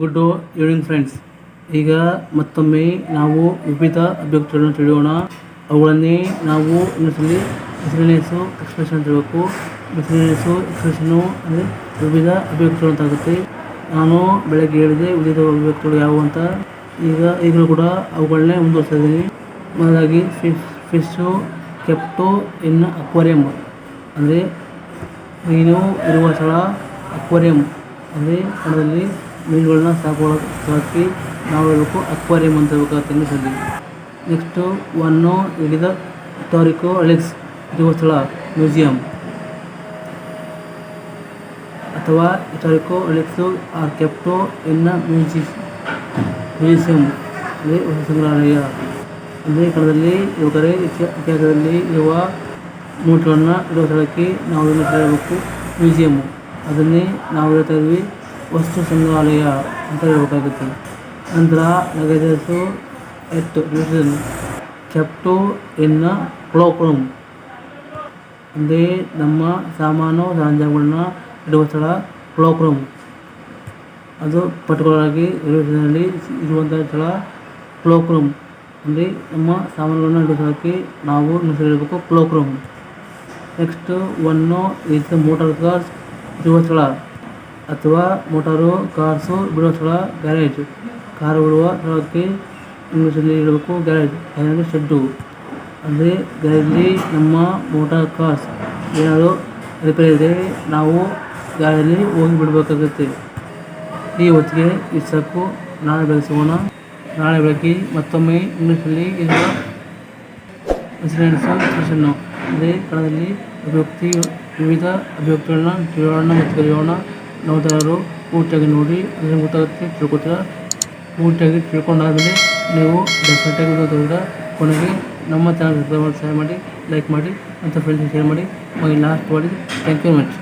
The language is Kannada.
ಗುಡ್ ಈವ್ನಿಂಗ್ ಫ್ರೆಂಡ್ಸ್ ಈಗ ಮತ್ತೊಮ್ಮೆ ನಾವು ವಿವಿಧ ಅಭ್ಯಕ್ತಿಗಳನ್ನು ತಿಳಿಯೋಣ. ಅವುಗಳನ್ನೇ ನಾವು ಇನ್ನೊಂದ್ಸಲಿ ಮಿಸ್ಲಿನಿಯಸ್ಸು ಎಕ್ಸ್ಪ್ರೆಷನ್ ತಿಳಬೇಕು ಮಿಸ್ಲಿನಿಯಸ್ಸು ಎಕ್ಸ್ಪ್ರೆಷನು ಅಂದರೆ ವಿವಿಧ ಅಭಿವ್ಯಕ್ತಿಗಳು ಅಂತ ನಾನು ಬೆಳಗ್ಗೆ ಹೇಳಿದೆ ವಿವಿಧ ಅಭಿವ್ಯಕ್ತಿಗಳು ಯಾವುವು ಅಂತ. ಈಗ ಈಗಲೂ ಕೂಡ ಅವುಗಳನ್ನೇ ಮುಂದುವರಿಸ್ತಾ ಇದ್ದೀನಿ. ಮೊದಲಾಗಿ fish fish kept in aquarium ಅಂದರೆ ಮೀನು ಇರುವ ಸ್ಥಳ ಅಕ್ವೇರಿಯಂ ಅಂದರೆ ಕನ್ನಡದಲ್ಲಿ ಮೀನುಗಳನ್ನ ಸಾಕೊಳ್ಳೋ ಸಾಕಿ ನಾವು ಹೇಳಬೇಕು ಅಕ್ವೇರಿಯಂ ಅಂತ ಹೇಳ್ಬೇಕಾಗುತ್ತೆ ಇಂಗ್ಲೀಷಲ್ಲಿ ನೆಕ್ಸ್ಟು ಒನ್ನು ಹಿಡಿದ ತಾರೀಕು ಅಲೆಕ್ಸ್ ದೇವಸ್ಥಳ ಸ್ಥಳ ಮ್ಯೂಸಿಯಂ ಅಥವಾ ತಾರೀಕು ಅಲೆಕ್ಸು ಆರ್ ಕೆಪ್ಟೋ ಇನ್ನ ಮ್ಯೂಸಿ ಮ್ಯೂಸಿಯಂ ಅಂದರೆ ಸಂಗ್ರಹಾಲಯ. ಅಂದರೆ ಕನ್ನಡದಲ್ಲಿ ಇವಾಗ ಇತಿಹಾ ಇತಿಹಾಸದಲ್ಲಿ ಇರುವ ನೋಟುಗಳನ್ನು ಇರುವ ಸ್ಥಳಕ್ಕೆ ನಾವು ಹೇಳಬೇಕು ಮ್ಯೂಸಿಯಮ್ಮು ಅದನ್ನೇ ನಾವು ಹೇಳ್ತಾ ಇದ್ವಿ. ವಸ್ತು ಸಂಗ್ರಹಾಲಯ ಅಂತ ಹೇಳ್ಬೇಕಾಗುತ್ತೆ. ನಂತರ ಲಗೇಜಸ್ಸು ಎತ್ತು ಕೆಪ್ಟು ಇನ್ನ ಕ್ಲೋಕ್ ರೂಮ್ ಅಂದರೆ ನಮ್ಮ ಸಾಮಾನು ಸರಂಜಾಮಗಳನ್ನ ಇಡುವ ಸ್ಥಳ ಕ್ಲೋಕ್ ರೂಮ್ ಅದು ಪರ್ಟಿಕ್ಯುಲರ್ ಆಗಿ ರಿವಿಷನಲ್ಲಿ ಇರುವಂಥ ಸ್ಥಳ ಕ್ಲೋಕ್ ರೂಮ್ ಅಂದರೆ ನಮ್ಮ ಸಾಮಾನುಗಳನ್ನ ಇಡುವ ಸ್ಥಳಕ್ಕೆ ನಾವು ಹೇಳಬೇಕು cloak room next, one is motor cars ಇರುವ ಸ್ಥಳ. ಅಥವಾ ಮೋಟಾರು, ಕಾರ್ಸು, ಬಿಡುವ ಸ್ಥಳ, ಗ್ಯಾರೇಜ್. ಕಾರು ಬಿಡುವ ಸ್ಥಳಕ್ಕೆ ಇಂಗ್ಲೀಷಲ್ಲಿ ಹೇಳಬೇಕು, ಗ್ಯಾರೇಜ್. Garage shed. ಅಂದರೆ ಗ್ಯಾರೇಜಲ್ಲಿ ನಮ್ಮ ಮೋಟಾರ್, ಕಾರ್ಸ್. ಏನಾದರೂ ರಿಪೇರಿ ಇದೆ, ನಾವು ಗ್ಯಾರೇಜಲ್ಲಿ ಹೋಗಿ ಬಿಡಬೇಕಾಗುತ್ತೆ. ಈ ಹೊತ್ತಿಗೆ ಇದು ಸಾಕು ನಾಳೆ ಬೆಳೆಸೋಣ. ನಾಳೆ ಬೆಳಗ್ಗೆ ಮತ್ತೊಮ್ಮೆ ಇಂಗ್ಲೀಷಲ್ಲಿ ಇರುವ ಇನ್ಸಿಡೆಂಟ್ಸು ಅಂದರೆ ಕಣದಲ್ಲಿ ಅಭಿವ್ಯಕ್ತಿ, ವಿವಿಧ ಅಭಿವ್ಯಕ್ತಿಗಳನ್ನ ಕೇಳೋಣ ಮತ್ತು ಕಲಿಯೋಣ. ನೋಡಿದವರು ಪೂರ್ತಿಯಾಗಿ ನೋಡಿ ಅದರಿಂದ ಗೊತ್ತಾಗುತ್ತೆ ತಿಳ್ಕೊತೀರ ಪೂರ್ತಿಯಾಗಿ ತಿಳ್ಕೊಂಡಾದಮೇಲೆ ನೀವು ಡೆಫಿನೆಟಾಗಿ ಓದೋದ್ರಿಂದ ಕೊನೆಗೆ ನಮ್ಮ ಚಾನಲ್ ಸಬ್ಸ್ಕ್ರೈಬ್ ಮಾಡಿ ಶೇರ್ ಮಾಡಿ ಲೈಕ್ ಮಾಡಿ ಮತ್ತು ಫ್ರೆಂಡ್ಸ್ ಶೇರ್ ಮಾಡಿ. ಮೈ ಲಾಸ್ಟ್ ಮಾಡಿ ಥ್ಯಾಂಕ್ ಯು ಮಚ್